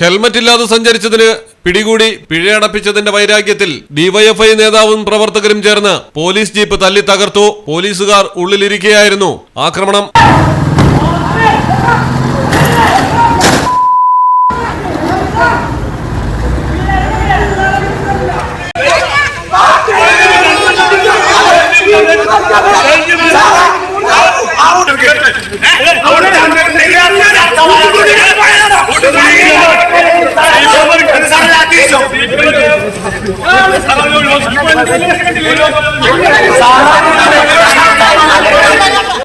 Helmet ഇല്ലാതെ സഞ്ചരിച്ചതിന് പിടികൂടി പിഴയടപ്പിച്ചതിന്റെ വൈരാഗ്യത്തിൽ DYFI നേതാവും പ്രവർത്തകരും ചേർന്ന് പോലീസ് ജീപ്പ് തല്ലി തകർത്തു. പോലീസുകാർ ഉള്ളിലിരിക്കുകയായിരുന്നു ആക്രമണം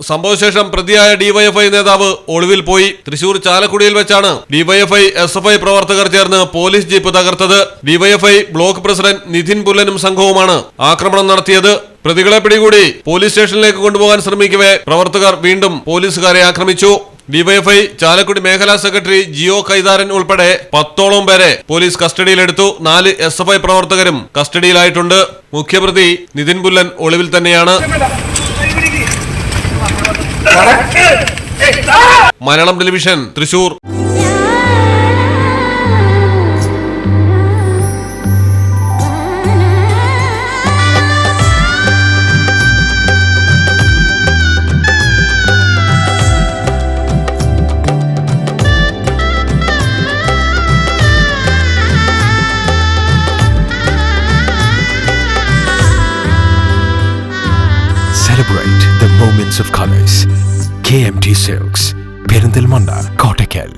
സംഭവശേഷം പ്രതിയായ ഡിവൈഎഫ്ഐ നേതാവ് ഒളിവിൽ പോയി. തൃശൂർ ചാലക്കുടിയിൽ വെച്ചാണ് ഡിവൈഎഫ്ഐ എസ് എഫ് ഐ പ്രവർത്തകർ ചേർന്ന് പോലീസ് ജീപ്പ് തകർത്തത്. ഡിവൈഎഫ്ഐ ബ്ലോക്ക് പ്രസിഡന്റ് നിധിൻ പുല്ലനും സംഘവുമാണ് ആക്രമണം നടത്തിയത്. പ്രതികളെ പിടികൂടി പോലീസ് സ്റ്റേഷനിലേക്ക് കൊണ്ടുപോകാൻ ശ്രമിക്കവേ പ്രവർത്തകർ വീണ്ടും പോലീസുകാരെ ആക്രമിച്ചു. ഡിവൈഎഫ്ഐ ചാലക്കുടി മേഖലാ സെക്രട്ടറി ജിയോ കൈതാരൻ ഉൾപ്പെടെ പത്തോളം പേരെ പോലീസ് കസ്റ്റഡിയിലെടുത്തു. നാല് എസ് എഫ് ഐ പ്രവർത്തകരും കസ്റ്റഡിയിലായിട്ടുണ്ട്. മുഖ്യപ്രതി നിതിൻ പുല്ലൻ ഒളിവിൽ തന്നെയാണ്. Malayalam television Thrissur. celebrate the moments of colors. KMT Silks, Perindil Munda, Kottakel.